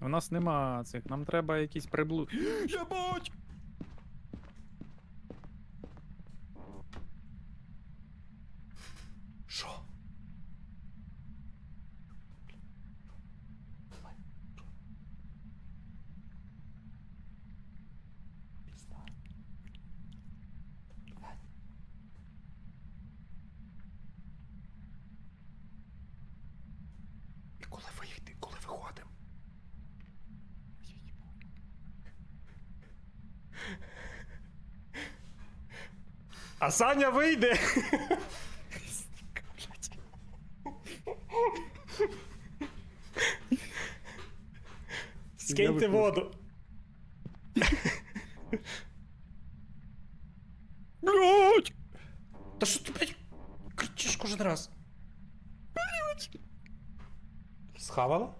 У нас нема цих, нам треба якісь приблуд. Єбать! Що? А Саня вийде. Скиньте воду. Блять! Та що ти, блядь, кричиш кожен раз? Блять! Схавала?